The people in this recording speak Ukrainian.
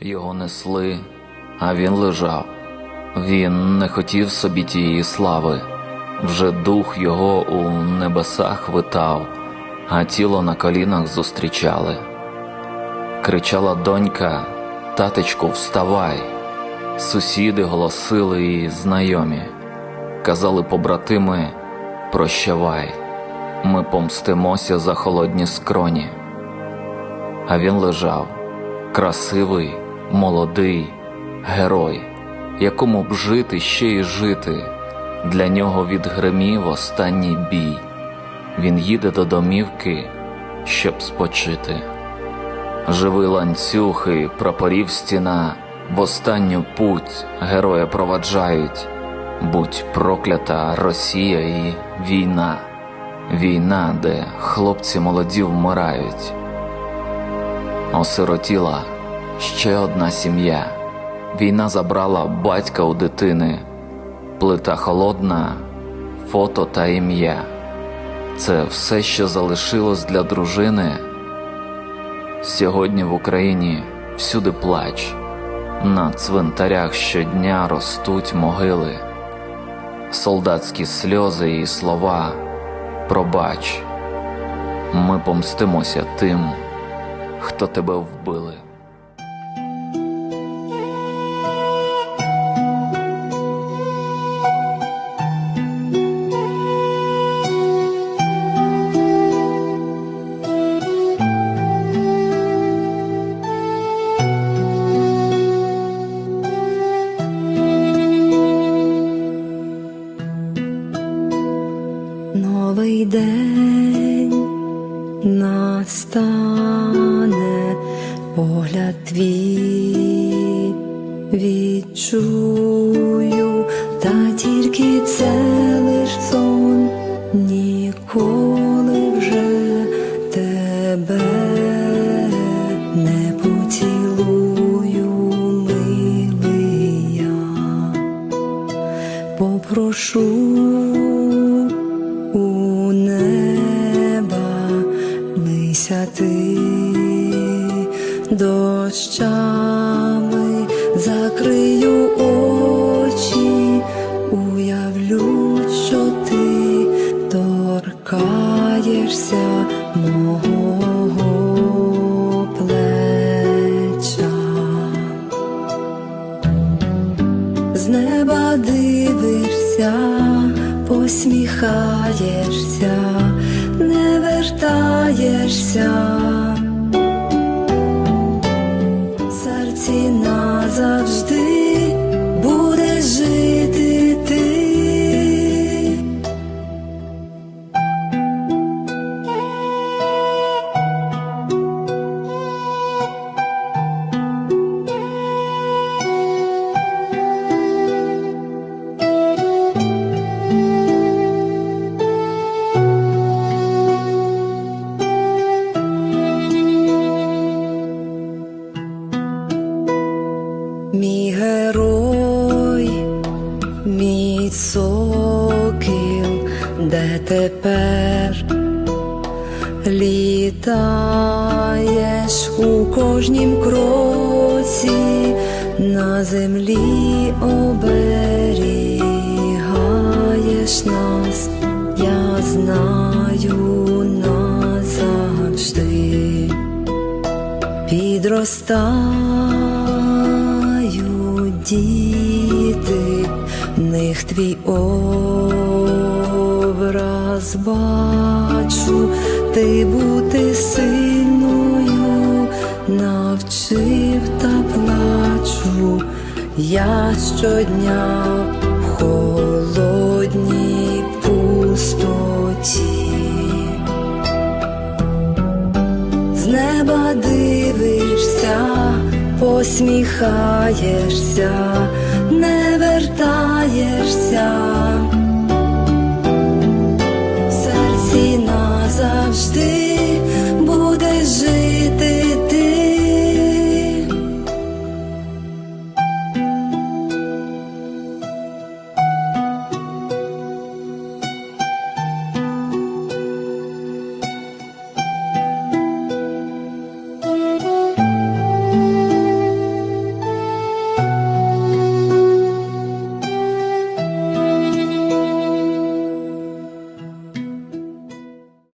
Його несли, а він лежав. Він не хотів собі тієї слави, вже дух його у небесах витав, а тіло на колінах зустрічали. Кричала донька, татечку, вставай. Сусіди голосили і знайомі, казали побратими, прощавай, ми помстимося за холодні скроні. А він лежав, красивий, молодий, герой, якому б жити ще й жити. Для нього відгримів останній бій. Він їде до домівки, щоб спочити. Живий ланцюг і прапорів стіна, в останню путь героя проваджають. Будь проклята Росія і війна, війна, де хлопці молоді вмирають. Осиротіла ще одна сім'я. Війна забрала батька у дитини, плита холодна, фото та ім'я. Це все, що залишилось для дружини. Сьогодні в Україні всюди плач, на цвинтарях щодня ростуть могили, солдатські сльози і слова пробач, ми помстимося тим, хто тебе вбили. День настане, погляд твій відчую, та тільки це мися ти дощами закрию очі, уявлю, що ти торкаєшся мого плеча. З неба дивишся, посміхаєшся, вертаєшся. Мій сокіл, де тепер літаєш у кожнім кроці, на землі оберігаєш нас, я знаю назавжди. Підростають діти, них твій образ бачу, ти бути сильною, навчив та плачу, я щодня в холодній пустоті. З неба дивишся, посміхаєшся, не вертаєшся, в серці назавжди